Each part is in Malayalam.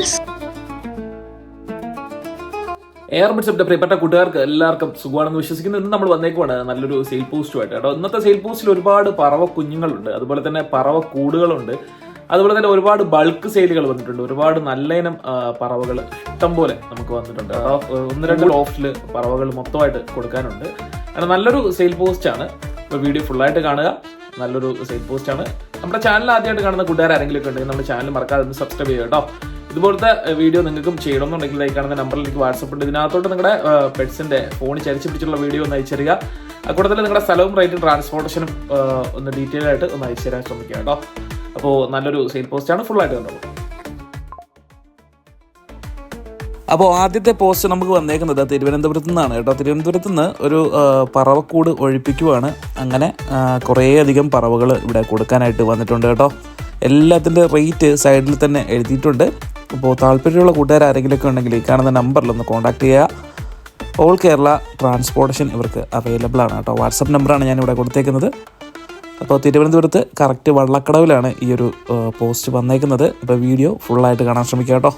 Jewels. എയർ ബഡ്സിന്റെ പ്രിയപ്പെട്ട കൂട്ടുകാർക്ക് എല്ലാവർക്കും സുഖമാണെന്ന് വിശ്വസിക്കുന്നു. ഇന്ന് നമ്മൾ വന്നേക്കുവാണ് നല്ലൊരു സെയിൽ പോസ്റ്റുമായിട്ട് കേട്ടോ ഇന്നത്തെ സെയിൽ പോസ്റ്റിൽ ഒരുപാട് പറവ കുഞ്ഞുങ്ങളുണ്ട്. അതുപോലെ തന്നെ പറവ കൂടുകളുണ്ട്. അതുപോലെ തന്നെ ഒരുപാട് ബൾക്ക് സെയിലുകൾ വന്നിട്ടുണ്ട്. ഒരുപാട് നല്ല ഇനം പറവകൾ ഇഷ്ടം പോലെ നമുക്ക് വന്നിട്ടുണ്ട്. ഒന്ന് രണ്ട് ലോഫ്റ്റിൽ പറവകൾ മൊത്തമായിട്ട് കൊടുക്കാനുണ്ട്. അങ്ങനെ നല്ലൊരു സെയിൽ പോസ്റ്റാണ് ആണ്. അപ്പോൾ വീഡിയോ ഫുള്ളായിട്ട് കാണുക. നല്ലൊരു സെയിൽ പോസ്റ്റാണ് നമ്മുടെ ചാനൽ ആദ്യമായിട്ട് കാണുന്ന കൂട്ടുകാർ ആരെങ്കിലും ഒക്കെ ഉണ്ടെങ്കിൽ നമ്മുടെ ചാനൽ മറക്കാതെ ഒന്ന് സബ്സ്ക്രൈബ് ചെയ്യുക കേട്ടോ. ഇതുപോലത്തെ വീഡിയോ നിങ്ങൾക്കും ചെയ്യണമെന്നുണ്ടെങ്കിൽ ലൈക്ക് കാണുന്ന നമ്പറിലേക്ക് വാട്സപ്പ് ഉണ്ട്. ഇതിനകത്തോട്ട് നിങ്ങളുടെ പെറ്റ്സിന്റെ ഫോൺ ചരിച്ചു പിടിച്ചുള്ള വീഡിയോ ഒന്ന് അയച്ചു തരിക കൂടെ തന്നെ നിങ്ങളുടെ സ്ഥലവും റേറ്റും ട്രാൻസ്പോർട്ടേഷനും ഒന്ന് ഡീറ്റെയിൽ ആയിട്ട് ഒന്ന് അയച്ചു തരാൻ ശ്രമിക്കുക കേട്ടോ. അപ്പോൾ നല്ലൊരു സെയിൽ പോസ്റ്റ് ആണ് ഫുൾ ആയിട്ട് കണ്ടോളൂ അപ്പോൾ ആദ്യത്തെ പോസ്റ്റ് നമുക്ക് വന്നേക്കുന്നത് തിരുവനന്തപുരത്ത് നിന്നാണ് കേട്ടോ. തിരുവനന്തപുരത്ത് നിന്ന് ഒരു പറവക്കൂട് ഒഴിപ്പിക്കുവാണ്. അങ്ങനെ കുറേയധികം പറവകൾ ഇവിടെ കൊടുക്കാനായിട്ട് വന്നിട്ടുണ്ട് കേട്ടോ. എല്ലാത്തിന്റെ റേറ്റ് സൈഡിൽ തന്നെ എഴുതിയിട്ടുണ്ട്. അപ്പോൾ താല്പര്യമുള്ള കൂട്ടുകാർ ആരെങ്കിലുമൊക്കെ ഉണ്ടെങ്കിൽ ഈ കാണുന്ന നമ്പറിൽ ഒന്ന് കോൺടാക്ട് ചെയ്യുക. ഓൾ കേരള ട്രാൻസ്പോർട്ടേഷൻ ഇവർക്ക് അവൈലബിൾ ആണ് കേട്ടോ. വാട്സപ്പ് നമ്പറാണ് ഇവിടെ കൊടുത്തേക്കുന്നത്. അപ്പോൾ തിരുവനന്തപുരത്ത് കറക്റ്റ് വള്ളക്കടവിലാണ് ഈ ഒരു പോസ്റ്റ് വന്നേക്കുന്നത്. അപ്പോൾ വീഡിയോ ഫുള്ളായിട്ട് കാണാൻ ശ്രമിക്കുക കേട്ടോ.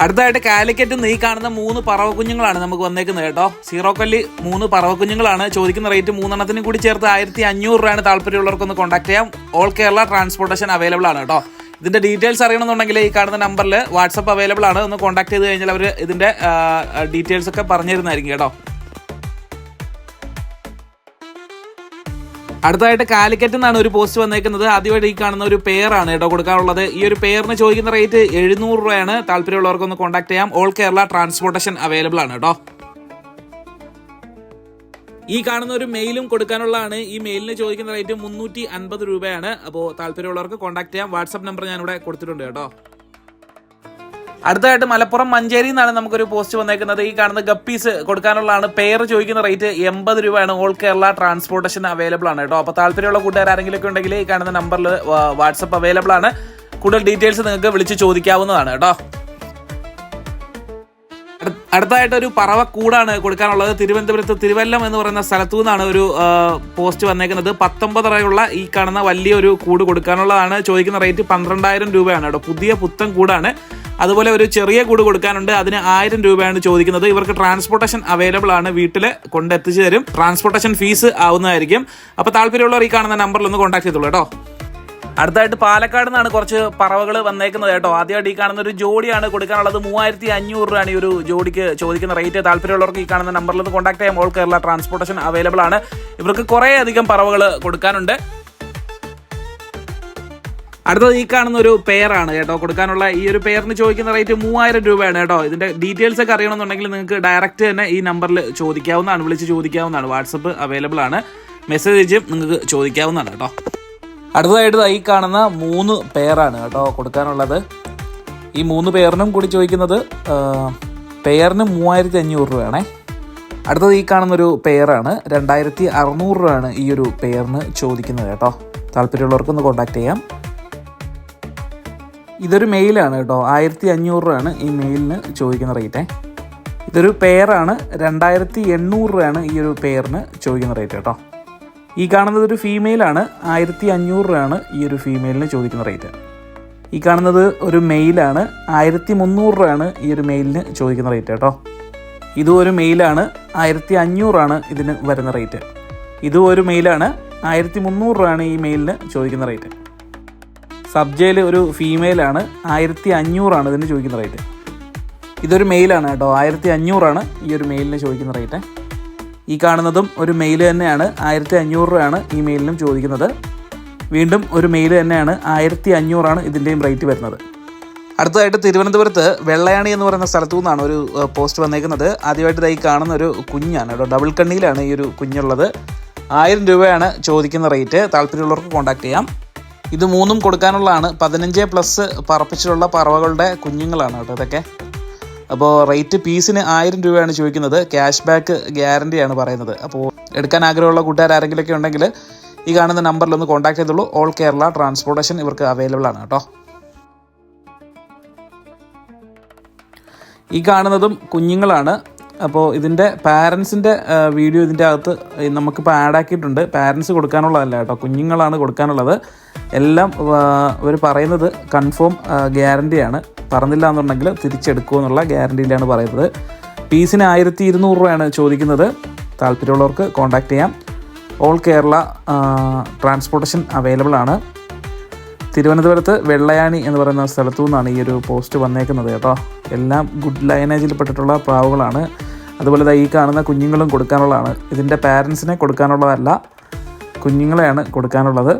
അടുത്തതായിട്ട് കാലിക്കറ്റ് നീ കാണുന്ന മൂന്ന് പറവ കുഞ്ഞുങ്ങളാണ് നമുക്ക് വന്നേക്കുന്നത് കേട്ടോ. സീറോ കല്ല് മൂന്ന് പറവ കുഞ്ഞുങ്ങളാണ് ചോദിക്കുന്ന റേറ്റ് മൂന്നെണ്ണത്തിന് കൂടി ചേർത്ത് ആയിരത്തി അഞ്ഞൂറ് രൂപയാണ് താല്പര്യമുള്ളവർക്കൊന്ന് കോൺടാക്ട് ചെയ്യാം. ഓൾ കേരള ട്രാൻസ്പോർട്ടേഷൻ അവൈലബിൾ ആണ് കേട്ടോ. ഇതിന്റെ ഡീറ്റെയിൽസ് അറിയണമെന്നുണ്ടെങ്കിൽ ഈ കാണുന്ന നമ്പറിൽ വാട്സപ്പ് അവൈലബിൾ ആണ്. ഒന്ന് കോൺടാക്ട് ചെയ്ത് കഴിഞ്ഞാൽ അവർ ഇതിന്റെ ഡീറ്റെയിൽസ് ഒക്കെ പറഞ്ഞു തരുന്നതായിരിക്കും കേട്ടോ. അടുത്തതായിട്ട് കാലിക്കറ്റ് നിന്നാണ് ഒരു പോസ്റ്റ് വന്നേക്കുന്നത്. ആദ്യമായിട്ട് ഈ കാണുന്ന ഒരു പെയറാണ് കേട്ടോ കൊടുക്കാനുള്ളത്. ഈ ഒരു പെയറിന് ചോദിക്കുന്ന റേറ്റ് എഴുന്നൂറ് രൂപയാണ്. താല്പര്യമുള്ളവർക്കൊന്ന് കോൺടാക്ട് ചെയ്യാം. ഓൾ കേരള ട്രാൻസ്പോർട്ടേഷൻ അവൈലബിൾ ആണ് കേട്ടോ. ഈ കാണുന്ന ഒരു മെയിലും കൊടുക്കാനുള്ളതാണ്. ഈ മെയിലിന് ചോദിക്കുന്ന റേറ്റ് മുന്നൂറ്റി അൻപത് രൂപയാണ്. അപ്പോൾ താല്പര്യമുള്ളവർക്ക് കോൺടാക്ട് ചെയ്യാം. വാട്സ്ആപ്പ് നമ്പർ ഞാൻ ഇവിടെ കൊടുത്തിട്ടുണ്ട് കേട്ടോ. അടുത്തതായിട്ട് മലപ്പുറം മഞ്ചേരി നിന്നാണ് നമുക്കൊരു പോസ്റ്റ് വന്നേക്കുന്നത്. ഈ കാണുന്ന ഗപ്പീസ് കൊടുക്കാനുള്ളതാണ്. പെയർ ചോദിക്കുന്ന റേറ്റ് എൺപത് രൂപയാണ്. ഓൾ കേരള ട്രാൻസ്പോർട്ടേഷൻ അവൈലബിൾ ആണ് കേട്ടോ. അപ്പോൾ താല്പര്യമുള്ള കൂട്ടുകാർ ആരെങ്കിലും ഉണ്ടെങ്കിൽ ഈ കാണുന്ന നമ്പറിൽ വാട്സപ്പ് അവൈലബിൾ ആണ്. കൂടുതൽ ഡീറ്റെയിൽസ് നിങ്ങൾക്ക് വിളിച്ച് ചോദിക്കാവുന്നതാണ് കേട്ടോ. അടു- അടുത്തതായിട്ട് ഒരു കൂടാണ് കൊടുക്കാനുള്ളത്. തിരുവനന്തപുരത്ത് തിരുവല്ലം എന്ന് പറയുന്ന സ്ഥലത്തു നിന്നാണ് ഒരു പോസ്റ്റ് വന്നേക്കുന്നത്. പത്തൊമ്പതറയുള്ള ഈ കാണുന്ന വലിയൊരു കൂട് കൊടുക്കാനുള്ളതാണ്. ചോദിക്കുന്ന റേറ്റ് പന്ത്രണ്ടായിരം രൂപയാണ് കേട്ടോ. പുതിയ പുത്തൻ കൂടാണ്. അതുപോലെ ഒരു ചെറിയ കൂട് കൊടുക്കാനുണ്ട്. അതിന് ആയിരം രൂപയാണ് ചോദിക്കുന്നത്. ഇവർക്ക് ട്രാൻസ്പോർട്ടേഷൻ അവൈലബിൾ ആണ് വീട്ടിൽ കൊണ്ടെത്തിച്ചു തരും. ട്രാൻസ്പോർട്ടേഷൻ ഫീസ് ആവുന്നതായിരിക്കും. അപ്പോൾ താല്പര്യമുള്ളവർ ഈ കാണുന്ന നമ്പറിൽ ഒന്ന് കോൺടാക്ട് ചെയ്തോളൂ കേട്ടോ. അടുത്തായിട്ട് പാലക്കാട് നിന്നാണ് കുറച്ച് പറവകൾ വന്നേക്കുന്നത് കേട്ടോ. ആദ്യമായിട്ട് ഈ കാണുന്ന ഒരു ജോഡിയാണ് കൊടുക്കാനുള്ളത്. മൂവായിരത്തി അഞ്ഞൂറ് രൂപയാണ് ഈ ഒരു ജോഡിക്ക് ചോദിക്കുന്ന റേറ്റ്. താല്പര്യമുള്ളവർക്ക് ഈ കാണുന്ന നമ്പറിൽ ഒന്ന് കോൺടാക്ട് ചെയ്യാം. ഓൾ കേരള ട്രാൻസ്പോർട്ടേഷൻ അവൈലബിൾ ആണ്. ഇവർക്ക് കുറേ അധികം പറവകൾ കൊടുക്കാനുണ്ട്. അടുത്തത് ഈ കാണുന്ന ഒരു പെയറാണ് കേട്ടോ. കൊടുക്കാനുള്ള ഈ ഒരു പെയറിന് ചോദിക്കുന്ന റേറ്റ് മൂവായിരം രൂപയാണ് കേട്ടോ. ഇതിന്റെ ഡീറ്റെയിൽസ് ഒക്കെ അറിയണമെന്നുണ്ടെങ്കിൽ നിങ്ങൾക്ക് ഡയറക്റ്റ് തന്നെ ഈ നമ്പറിൽ ചോദിക്കാവുന്നതാണ്. വിളിച്ച് ചോദിക്കാവുന്നതാണ്. വാട്സപ്പ് അവൈലബിൾ ആണ്. മെസ്സേജ് നിങ്ങൾക്ക് ചോദിക്കാവുന്നതാണ് കേട്ടോ. അടുത്തതായിട്ട് ഈ കാണുന്ന മൂന്ന് പെയറാണ് കേട്ടോ കൊടുക്കാനുള്ളത്. ഈ മൂന്ന് പേരിനും കൂടി ചോദിക്കുന്നത് പേരിന് മൂവായിരത്തി അഞ്ഞൂറ് രൂപയാണേ. അടുത്തത് ഈ കാണുന്നൊരു പെയറാണ് രണ്ടായിരത്തി അറുന്നൂറ് രൂപയാണ് ഈ ഒരു പെയറിന് ചോദിക്കുന്നത് കേട്ടോ. താല്പര്യമുള്ളവർക്കൊന്ന് കോൺടാക്ട് ചെയ്യാം. ഇതൊരു മെയിലാണ് കേട്ടോ. ആയിരത്തി അഞ്ഞൂറ് രൂപയാണ് ഈ മെയിലിന് ചോദിക്കുന്ന റേറ്റേ ഇതൊരു പെയറാണ് രണ്ടായിരത്തി എണ്ണൂറ് രൂപയാണ് ഈ ഒരു പെയറിന് ചോദിക്കുന്ന റേറ്റ് കേട്ടോ. ഈ കാണുന്നത് ഒരു ഫീമെയിലാണ് ആയിരത്തി അഞ്ഞൂറ് രൂപയാണ് ഈ ഒരു ഫീമെയിലിന് ചോദിക്കുന്ന റേറ്റ് ഈ കാണുന്നത് ഒരു മെയിലാണ് ആയിരത്തി മുന്നൂറ് രൂപയാണ് ഈ ഒരു മെയിലിന് ചോദിക്കുന്ന റേറ്റ് കേട്ടോ. ഇതും ഒരു മെയിലാണ് ആയിരത്തി അഞ്ഞൂറാണ് ഇതിന് വരുന്ന റേറ്റ് ഇതും ഒരു മെയിലാണ് ആയിരത്തി മുന്നൂറ് രൂപയാണ് ഈ മെയിലിന് ചോദിക്കുന്ന റേറ്റ് സബ്ജയിൽ ഒരു ഫീമെയിലാണ് ആയിരത്തി അഞ്ഞൂറാണ് ഇതിന് ചോദിക്കുന്ന റേറ്റ് ഇതൊരു മെയിലാണ് കേട്ടോ. ആയിരത്തി അഞ്ഞൂറാണ് ഈ ഒരു മെയിലിന് ചോദിക്കുന്ന റേറ്റ് ഈ കാണുന്നതും ഒരു മെയിൽ തന്നെയാണ്. ആയിരത്തി അഞ്ഞൂറ് രൂപയാണ് ഈ മെയിലിനും ചോദിക്കുന്നത്. വീണ്ടും ഒരു മെയിൽ തന്നെയാണ്. ആയിരത്തി അഞ്ഞൂറാണ് ഇതിന്റെയും റേറ്റ് വരുന്നത്. അടുത്തതായിട്ട് തിരുവനന്തപുരത്ത് വെള്ളയാണി എന്ന് പറയുന്ന സ്ഥലത്തു നിന്നാണ് ഒരു പോസ്റ്റ് വന്നേക്കുന്നത്. ആദ്യമായിട്ട് ഇതായി കാണുന്ന ഒരു കുഞ്ഞാണ്. കേട്ടോ ഡബിൾ കണ്ണിയിലാണ് ഈ ഒരു കുഞ്ഞുള്ളത്. ആയിരം രൂപയാണ് ചോദിക്കുന്ന റേറ്റ് താല്പര്യമുള്ളവർക്ക് കോൺടാക്ട് ചെയ്യാം. ഇത് മൂന്നും കൊടുക്കാനുള്ളതാണ്. പതിനഞ്ച് പ്ലസ് പറപ്പിച്ചിട്ടുള്ള പറവകളുടെ കുഞ്ഞുങ്ങളാണ് കേട്ടോ ഇതൊക്കെ. അപ്പോൾ റേറ്റ് പീസിന് ആയിരം രൂപയാണ് ചോദിക്കുന്നത്. ക്യാഷ് ബാക്ക് ഗ്യാരണ്ടിയാണ് പറയുന്നത്. അപ്പോൾ എടുക്കാൻ ആഗ്രഹമുള്ള കൂട്ടുകാർ ആരെങ്കിലുമൊക്കെ ഉണ്ടെങ്കിൽ ഈ കാണുന്ന നമ്പറിൽ ഒന്ന് കോൺടാക്ട് ചെയ്തുള്ളൂ ഓൾ കേരള ട്രാൻസ്പോർട്ടേഷൻ ഇവർക്ക് അവൈലബിൾ ആണ് കേട്ടോ. ഈ കാണുന്നതും കുഞ്ഞുങ്ങളാണ്. അപ്പോൾ ഇതിന്റെ പാരൻസിന്റെ വീഡിയോ ഇതിന്റെ അകത്ത് നമുക്കിപ്പോൾ ആഡ് ആക്കിയിട്ടുണ്ട്. പാരൻസ് കൊടുക്കാനുള്ളതല്ല കേട്ടോ. കുഞ്ഞുങ്ങളാണ് കൊടുക്കാനുള്ളത്. എല്ലാം അവർ പറയുന്നത് കൺഫേം ഗ്യാരണ്ടിയാണ് പറഞ്ഞില്ല എന്നുണ്ടെങ്കിൽ തിരിച്ചെടുക്കുമെന്നുള്ള ഗ്യാരണ്ടിയിലാണ് പറയുന്നത്. പീസിന് ആയിരത്തി ഇരുന്നൂറ് രൂപയാണ് ചോദിക്കുന്നത്. താല്പര്യമുള്ളവർക്ക് കോൺടാക്ട് ചെയ്യാം. ഓൾ കേരള ട്രാൻസ്പോർട്ടേഷൻ അവൈലബിൾ ആണ്. തിരുവനന്തപുരത്ത് വെള്ളയാണി എന്ന് പറയുന്ന സ്ഥലത്തു നിന്നാണ് ഈ ഒരു പോസ്റ്റ് വന്നേക്കുന്നത് കേട്ടോ. എല്ലാം ഗുഡ് ലൈനേജിൽ പെട്ടിട്ടുള്ള പ്രാവുകളാണ്. അതുപോലെ ഈ കാണുന്ന കുഞ്ഞുങ്ങളും കൊടുക്കാനുള്ളതാണ്. ഇതിന്റെ പാരൻസിനെ കൊടുക്കാനുള്ളതല്ല കുഞ്ഞുങ്ങളെയാണ് കൊടുക്കാനുള്ളത്.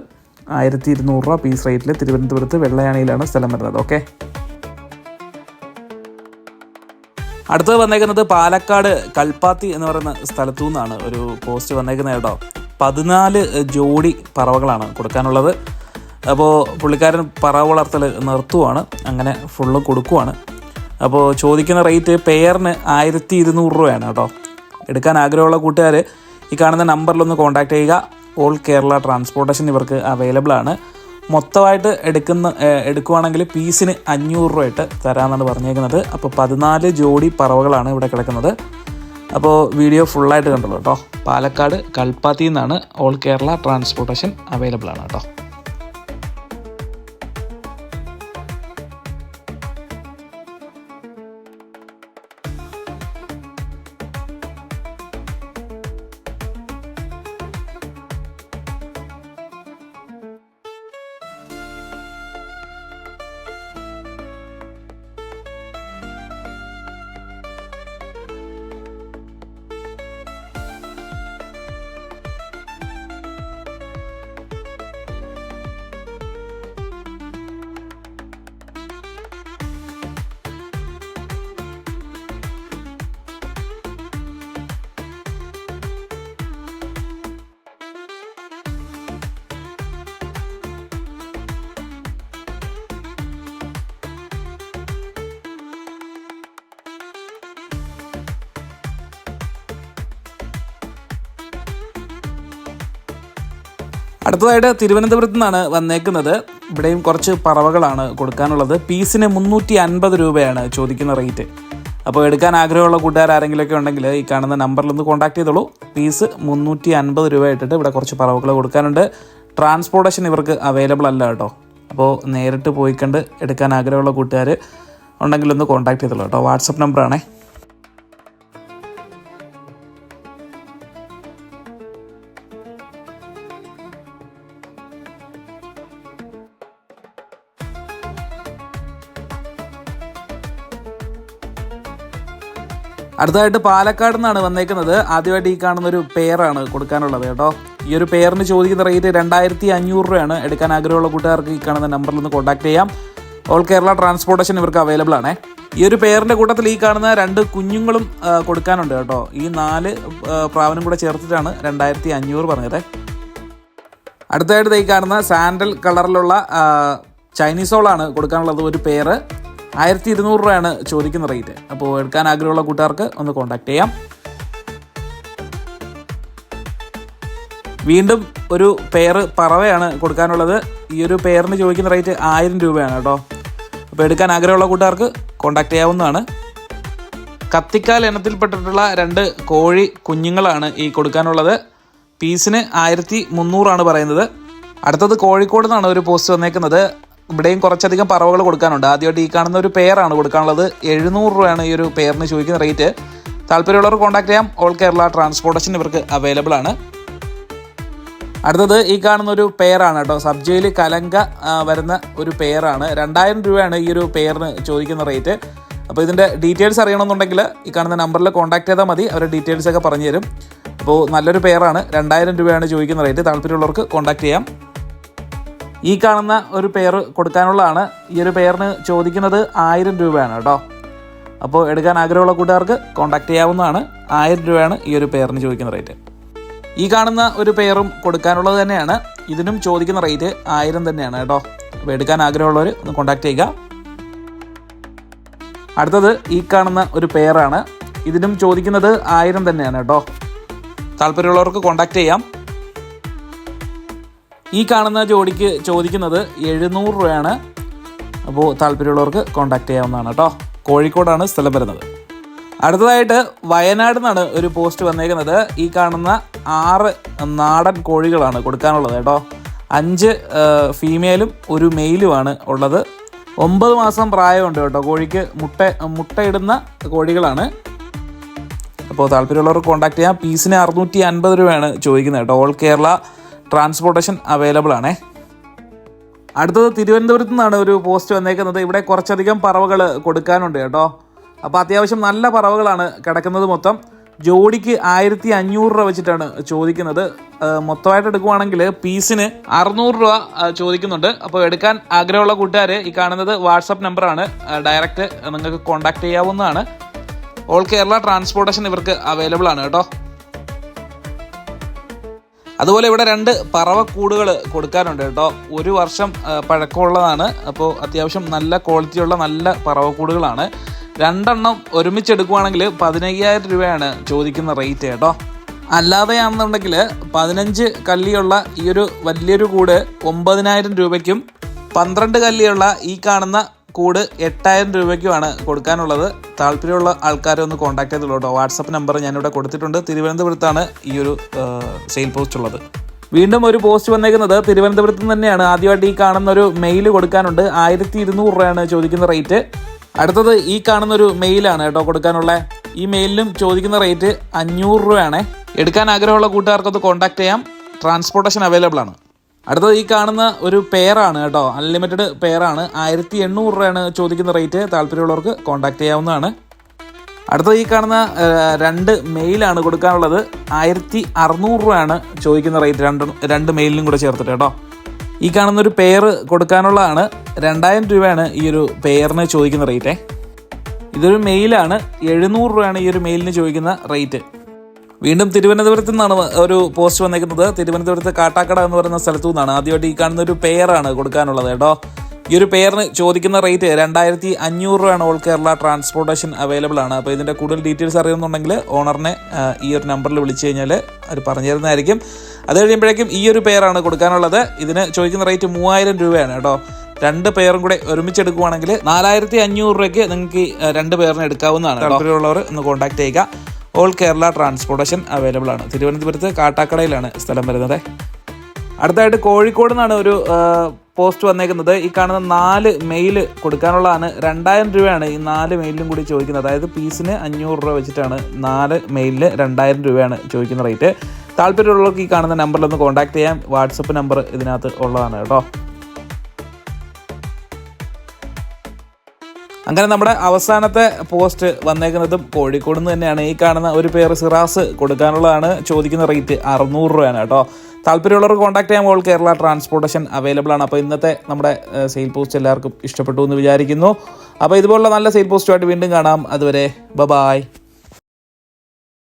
ആയിരത്തി ഇരുന്നൂറ് രൂപ പീസ് റേറ്റിൽ തിരുവനന്തപുരത്ത് വെള്ളയാണിയിലാണ് സ്ഥലം വരുന്നത്. ഓക്കെ അടുത്തത് വന്നേക്കുന്നത് പാലക്കാട് കൽപ്പാത്തി എന്ന് പറയുന്ന സ്ഥലത്തു നിന്നാണ് ഒരു പോസ്റ്റ് വന്നേക്കുന്നത് കേട്ടോ. പതിനാല് ജോഡി പറവകളാണ് കൊടുക്കാനുള്ളത്. അപ്പോൾ പുള്ളിക്കാരൻ പറവ വളർത്തൽ നിർത്തുവാണ്. അങ്ങനെ ഫുള്ള് കൊടുക്കുവാണ്. അപ്പോൾ ചോദിക്കുന്ന റേറ്റ് പെയറിന് ആയിരത്തി ഇരുന്നൂറ് രൂപയാണ് കേട്ടോ. എടുക്കാൻ ആഗ്രഹമുള്ള കൂട്ടുകാർ ഈ കാണുന്ന നമ്പറിലൊന്ന് കോൺടാക്ട് ചെയ്യുക. ഓൾ കേരള ട്രാൻസ്പോർട്ടേഷൻ ഇവർക്ക് അവൈലബിൾ ആണ്. മൊത്തമായിട്ട് എടുക്കുന്ന എടുക്കുവാണെങ്കിൽ പീസിന് അഞ്ഞൂറ് രൂപയായിട്ട് തരാമെന്നാണ് പറഞ്ഞേക്കുന്നത്. അപ്പോൾ പതിനാല് ജോഡി പറവകളാണ് ഇവിടെ കിടക്കുന്നത്. അപ്പോൾ വീഡിയോ ഫുള്ളായിട്ട് കണ്ടല്ലോ കേട്ടോ. പാലക്കാട് കൽപ്പാത്തിന്നാണ് ഓൾ കേരള ട്രാൻസ്പോർട്ടേഷൻ അവൈലബിൾ ആണ് കേട്ടോ. അടുത്തതായിട്ട് തിരുവനന്തപുരത്ത് നിന്നാണ് വന്നേക്കുന്നത്. ഇവിടെയും കുറച്ച് പറവകളാണ് കൊടുക്കാനുള്ളത്. പീസിന് മുന്നൂറ്റി അൻപത് രൂപയാണ് ചോദിക്കുന്ന റേറ്റ്. അപ്പോൾ എടുക്കാൻ ആഗ്രഹമുള്ള കൂട്ടുകാർ ആരെങ്കിലുമൊക്കെ ഉണ്ടെങ്കിൽ ഈ കാണുന്ന നമ്പറിൽ ഒന്ന് കോൺടാക്ട് ചെയ്തോളൂ. പീസ് മുന്നൂറ്റി അൻപത് രൂപ ഇട്ടിട്ട് ഇവിടെ കുറച്ച് പറവകൾ കൊടുക്കാനുണ്ട്. ട്രാൻസ്പോർട്ടേഷൻ ഇവർക്ക് അവൈലബിൾ അല്ല കേട്ടോ. അപ്പോൾ നേരിട്ട് പോയി കണ്ട് എടുക്കാൻ ആഗ്രഹമുള്ള കൂട്ടുകാർ ഉണ്ടെങ്കിൽ ഒന്ന് കോൺടാക്ട് ചെയ്തോളൂ കേട്ടോ. വാട്സപ്പ് നമ്പറാണേ. അടുത്തതായിട്ട് പാലക്കാട് നിന്നാണ് വന്നേക്കുന്നത്. ആദ്യമായിട്ട് ഈ കാണുന്ന ഒരു പെയറാണ് കൊടുക്കാനുള്ളത് കേട്ടോ. ഈ ഒരു പെയറിന് ചോദിക്കുന്ന റേറ്റ് രണ്ടായിരത്തി അഞ്ഞൂറ് രൂപയാണ്. എടുക്കാൻ ആഗ്രഹമുള്ള കൂട്ടുകാർക്ക് ഈ കാണുന്ന നമ്പറിൽ ഒന്ന് കോൺടാക്ട് ചെയ്യാം. ഓൾ കേരള ട്രാൻസ്പോർട്ടേഷൻ ഇവർക്ക് അവൈലബിൾ ആണ്. ഈ ഒരു പേരിന്റെ കൂട്ടത്തിൽ ഈ കാണുന്ന രണ്ട് കുഞ്ഞുങ്ങളും കൊടുക്കാനുണ്ട് കേട്ടോ. ഈ നാല് പ്രാവനും കൂടെ ചേർത്തിട്ടാണ് രണ്ടായിരത്തി അഞ്ഞൂറ് പറഞ്ഞത്. അടുത്തതായിട്ട് ഈ കാണുന്ന സാൻഡൽ കളറിലുള്ള ചൈനീസോളാണ് കൊടുക്കാനുള്ളത് ഒരു പേര്. ആയിരത്തി ഇരുന്നൂറ് രൂപയാണ് ചോദിക്കുന്ന റേറ്റ്. അപ്പോൾ എടുക്കാൻ ആഗ്രഹമുള്ള കൂട്ടുകാർക്ക് ഒന്ന് കോൺടാക്ട് ചെയ്യാം. വീണ്ടും ഒരു പെയർ പറവയാണ് കൊടുക്കാനുള്ളത്. ഈ ഒരു പെയറിന് ചോദിക്കുന്ന റേറ്റ് ആയിരം രൂപയാണ് കേട്ടോ. അപ്പോൾ എടുക്കാൻ ആഗ്രഹമുള്ള കൂട്ടുകാർക്ക് കോൺടാക്ട് ചെയ്യാവുന്നതാണ്. കത്തിക്കാൽ ഇനത്തിൽപ്പെട്ടിട്ടുള്ള രണ്ട് കോഴി കുഞ്ഞുങ്ങളാണ് ഈ കൊടുക്കാനുള്ളത്. പീസിന് ആയിരത്തി മുന്നൂറാണ് പറയുന്നത്. അടുത്തത് കോഴിക്കോട് നിന്നാണ് ഒരു പോസ്റ്റ് വന്നേക്കുന്നത്. ഇവിടെയും കുറച്ചധികം പറവകൾ കൊടുക്കാനുണ്ട്. ആദ്യമായിട്ട് ഈ കാണുന്ന ഒരു പെയറാണ് കൊടുക്കാനുള്ളത്. എഴുന്നൂറ് രൂപയാണ് ഈ ഒരു പെയറിന് ചോദിക്കുന്ന റേറ്റ് താല്പര്യമുള്ളവർ കോൺടാക്ട് ചെയ്യാം. ഓൾ കേരള ട്രാൻസ്പോർട്ടേഷൻ ഇവർക്ക് അവൈലബിൾ ആണ്. അടുത്തത് ഈ കാണുന്ന ഒരു പെയറാണ് കേട്ടോ. സബ്ജയിൽ കലങ്ക വരുന്ന ഒരു പെയറാണ് രണ്ടായിരം രൂപയാണ് ഈ ഒരു പെയറിന് ചോദിക്കുന്ന റേറ്റ് അപ്പോൾ ഇതിന്റെ ഡീറ്റെയിൽസ് അറിയണമെന്നുണ്ടെങ്കിൽ ഈ കാണുന്ന നമ്പറിൽ കോൺടാക്ട് ചെയ്താൽ മതി. അവരുടെ ഡീറ്റെയിൽസ് ഒക്കെ പറഞ്ഞു തരും അപ്പോൾ നല്ലൊരു പെയറാണ് രണ്ടായിരം രൂപയാണ് ചോദിക്കുന്ന റേറ്റ് താല്പര്യമുള്ളവർക്ക് കോൺടാക്ട് ചെയ്യാം. ഈ കാണുന്ന ഒരു പെയർ കൊടുക്കാനുള്ളതാണ്. ഈ ഒരു പെയറിന് ചോദിക്കുന്നത് ആയിരം രൂപയാണ് കേട്ടോ. അപ്പോൾ എടുക്കാൻ ആഗ്രഹമുള്ള കൂട്ടുകാർക്ക് കോൺടാക്ട് ചെയ്യാവുന്നതാണ്. ആയിരം രൂപയാണ് ഈ ഒരു പെയറിന് ചോദിക്കുന്ന റേറ്റ് ഈ കാണുന്ന ഒരു പെയറും കൊടുക്കാനുള്ളത് തന്നെയാണ്. ഇതിനും ചോദിക്കുന്ന റേറ്റ് ആയിരം തന്നെയാണ് കേട്ടോ. അപ്പോൾ എടുക്കാൻ ആഗ്രഹമുള്ളവർ ഒന്ന് കോൺടാക്ട് ചെയ്യുക. അടുത്തത് ഈ കാണുന്ന ഒരു പെയറാണ് ഇതിനും ചോദിക്കുന്നത് ആയിരം തന്നെയാണ് കേട്ടോ. താല്പര്യമുള്ളവർക്ക് കോൺടാക്ട് ചെയ്യാം. ഈ കാണുന്ന ജോഡിക്ക് ചോദിക്കുന്നത് എഴുന്നൂറ് രൂപയാണ്. അപ്പോൾ താല്പര്യമുള്ളവർക്ക് കോൺടാക്ട് ചെയ്യാവുന്നതാണ് കേട്ടോ. കോഴിക്കോടാണ് സ്ഥലം വരുന്നത്. അടുത്തതായിട്ട് വയനാട് നിന്നാണ് ഒരു പോസ്റ്റ് വന്നേക്കുന്നത്. ഈ കാണുന്ന ആറ് നാടൻ കോഴികളാണ് കൊടുക്കാനുള്ളത് കേട്ടോ. അഞ്ച് ഫീമെയിലും ഒരു മെയിലുമാണ് ഉള്ളത്. ഒമ്പത് മാസം പ്രായമുണ്ട് കേട്ടോ. കോഴിക്ക് മുട്ട മുട്ടയിടുന്ന കോഴികളാണ്. അപ്പോൾ താല്പര്യമുള്ളവർക്ക് കോൺടാക്ട് ചെയ്യാം. പീസിന് അറുന്നൂറ്റി അൻപത് രൂപയാണ് ചോദിക്കുന്നത് കേട്ടോ. ഓൾ കേരള ട്രാൻസ്പോർട്ടേഷൻ അവൈലബിൾ ആണേ. അടുത്തത് തിരുവനന്തപുരത്ത് നിന്നാണ് ഒരു പോസ്റ്റ് വന്നേക്കുന്നത്. ഇവിടെ കുറച്ചധികം പറവകൾ കൊടുക്കാനുണ്ട് കേട്ടോ. അപ്പോൾ അത്യാവശ്യം നല്ല പറവകളാണ് കിടക്കുന്നത് മൊത്തം. ജോഡിക്ക് ആയിരത്തി അഞ്ഞൂറ് രൂപ വെച്ചിട്ടാണ് ചോദിക്കുന്നത്. മൊത്തമായിട്ട് എടുക്കുവാണെങ്കിൽ പീസിന് അറുന്നൂറ് രൂപ ചോദിക്കുന്നുണ്ട്. അപ്പോൾ എടുക്കാൻ ആഗ്രഹമുള്ള കൂട്ടുകാർ ഈ കാണുന്നത് വാട്സപ്പ് നമ്പറാണ് ഡയറക്റ്റ് നിങ്ങൾക്ക് കോൺടാക്ട് ചെയ്യാവുന്നതാണ്. ഓൾ കേരള ട്രാൻസ്പോർട്ടേഷൻ ഇവർക്ക് അവൈലബിൾ ആണ് കേട്ടോ. അതുപോലെ ഇവിടെ രണ്ട് പറവക്കൂടുകൾ കൊടുക്കാനുണ്ട് കേട്ടോ. ഒരു വർഷം പഴക്കമുള്ളതാണ്. അപ്പോൾ അത്യാവശ്യം നല്ല ക്വാളിറ്റിയുള്ള നല്ല പറവക്കൂടുകളാണ് രണ്ടെണ്ണം ഒരുമിച്ച് എടുക്കുവാണെങ്കിൽ പതിനയ്യായിരം രൂപയാണ് ചോദിക്കുന്ന റേറ്റ് കേട്ടോ. അല്ലാതെയാണെന്നുണ്ടെങ്കിൽ പതിനഞ്ച് കല്ലിയുള്ള ഈ ഒരു വലിയൊരു കൂട് ഒമ്പതിനായിരം രൂപയ്ക്കും പന്ത്രണ്ട് കല്ലിയുള്ള ഈ കാണുന്ന കൂട് എട്ടായിരം രൂപയ്ക്കുമാണ് കൊടുക്കാനുള്ളത്. താല്പര്യമുള്ള ആൾക്കാരെ ഒന്ന് കോൺടാക്ട് ചെയ്തോളൂ കേട്ടോ. വാട്സപ്പ് നമ്പർ ഞാനിവിടെ കൊടുത്തിട്ടുണ്ട്. തിരുവനന്തപുരത്താണ് ഈ ഒരു സെയിൽ പോസ്റ്റ് ഉള്ളത്. വീണ്ടും ഒരു പോസ്റ്റ് വന്നേക്കുന്നത് തിരുവനന്തപുരത്ത് തന്നെയാണ്. ആദ്യമായിട്ട് ഈ കാണുന്ന ഒരു മെയിൽ കൊടുക്കാനുണ്ട്. ആയിരത്തി ഇരുന്നൂറ് രൂപയാണ് ചോദിക്കുന്ന റേറ്റ് അടുത്തത് ഈ കാണുന്ന ഒരു മെയിലാണ് കേട്ടോ കൊടുക്കാനുള്ള. ഈ മെയിലിലും ചോദിക്കുന്ന റേറ്റ് അഞ്ഞൂറ് രൂപയാണ്. എടുക്കാൻ ആഗ്രഹമുള്ള കൂട്ടുകാർക്കൊന്ന് കോൺടാക്ട് ചെയ്യാം. ട്രാൻസ്പോർട്ടേഷൻ അവൈലബിൾ ആണ്. അടുത്തത് ഈ കാണുന്ന ഒരു പെയറാണ് കേട്ടോ. അൺലിമിറ്റഡ് പെയറാണ് ആയിരത്തി എണ്ണൂറ് രൂപയാണ് ചോദിക്കുന്ന റേറ്റ് താല്പര്യമുള്ളവർക്ക് കോൺടാക്ട് ചെയ്യാവുന്നതാണ്. അടുത്തത് ഈ കാണുന്ന രണ്ട് മെയിലാണ് കൊടുക്കാനുള്ളത്. ആയിരത്തി അറുന്നൂറ് രൂപയാണ് ചോദിക്കുന്ന റേറ്റ് രണ്ട് രണ്ട് മെയിലിനും കൂടെ ചേർത്തിട്ട് കേട്ടോ. ഈ കാണുന്ന ഒരു പെയർ കൊടുക്കാനുള്ളതാണ്. രണ്ടായിരം രൂപയാണ് ഈ ഒരു പെയറിന് ചോദിക്കുന്ന റേറ്റേ ഇതൊരു മെയിലാണ് എഴുന്നൂറ് രൂപയാണ് ഈ ഒരു മെയിലിന് ചോദിക്കുന്ന റേറ്റ് വീണ്ടും തിരുവനന്തപുരത്ത് നിന്നാണ് ഒരു പോസ്റ്റ് വന്നേക്കുന്നത്. തിരുവനന്തപുരത്ത് കാട്ടാക്കട എന്ന് പറയുന്ന സ്ഥലത്തു നിന്നാണ്. ആദ്യമായിട്ട് ഈ കാണുന്ന ഒരു പെയറാണ് കൊടുക്കാനുള്ളത് കേട്ടോ. ഈ ഒരു പെയറിന് ചോദിക്കുന്ന റേറ്റ് രണ്ടായിരത്തി അഞ്ഞൂറ് രൂപയാണ് ഓൾ കേരള ട്രാൻസ്പോർട്ടേഷൻ അവൈലബിൾ ആണ്. അപ്പോൾ ഇതിന്റെ കൂടുതൽ ഡീറ്റെയിൽസ് അറിയുന്നുണ്ടെങ്കിൽ ഓണറിനെ ഈ ഒരു നമ്പറിൽ വിളിച്ചു കഴിഞ്ഞാൽ അവർ പറഞ്ഞു തരുന്നതായിരിക്കും അത് കഴിയുമ്പോഴേക്കും ഈ ഒരു പെയറാണ് കൊടുക്കാനുള്ളത്. ഇതിന് ചോദിക്കുന്ന റേറ്റ് മൂവായിരം രൂപയാണ് കേട്ടോ. രണ്ട് പേരും കൂടെ ഒരുമിച്ച് എടുക്കുവാണെങ്കിൽ നാലായിരത്തി അഞ്ഞൂറ് രൂപയ്ക്ക് നിങ്ങൾക്ക് രണ്ട് പേരിനെ എടുക്കാവുന്നതാണ് ഉള്ളവർ ഒന്ന് കോൺടാക്ട് ചെയ്യുക. ഓൾ കേരള ട്രാൻസ്പോർട്ടേഷൻ അവൈലബിൾ ആണ്. തിരുവനന്തപുരത്ത് കാട്ടാക്കടയിലാണ് സ്ഥലം വരുന്നത്. അടുത്തായിട്ട് കോഴിക്കോട് നിന്നാണ് ഒരു പോസ്റ്റ് വന്നേക്കുന്നത്. ഈ കാണുന്ന നാല് മെയിൽ കൊടുക്കാനുള്ളതാണ്. രണ്ടായിരം രൂപയാണ് ഈ നാല് മെയിലും കൂടി ചോദിക്കുന്നത്. അതായത് പീസിന് അഞ്ഞൂറ് രൂപ വെച്ചിട്ടാണ് നാല് മെയിലിന് രണ്ടായിരം രൂപയാണ് ചോദിക്കുന്ന റേറ്റ് താല്പര്യമുള്ളവർക്ക് ഈ കാണുന്ന നമ്പറിലൊന്ന് കോൺടാക്ട് ചെയ്യാം. വാട്സപ്പ് നമ്പർ ഇതിനകത്ത് ഉള്ളതാണ് കേട്ടോ. അങ്ങനെ നമ്മുടെ അവസാനത്തെ പോസ്റ്റ് വന്നേക്കുന്നതും കോഴിക്കോട് നിന്ന് തന്നെയാണ്. ഈ കാണുന്ന ഒരു പേര് സിറാസ് കൊടുക്കാനുള്ളതാണ് ചോദിക്കുന്ന റേറ്റ് അറുന്നൂറ് രൂപയാണ് കേട്ടോ. താല്പര്യമുള്ളവർ കോൺടാക്ട് ചെയ്യാൻ ഓൾ കേരള ട്രാൻസ്പോർട്ടേഷൻ അവൈലബിൾ ആണ്. അപ്പോൾ ഇന്നത്തെ നമ്മുടെ സെയിൽ പോസ്റ്റ് എല്ലാവർക്കും ഇഷ്ടപ്പെട്ടു എന്ന് വിചാരിക്കുന്നു. അപ്പോൾ ഇതുപോലുള്ള നല്ല സെയിൽ പോസ്റ്റുമായിട്ട് വീണ്ടും കാണാം. അതുവരെ ബബായ് ബായ്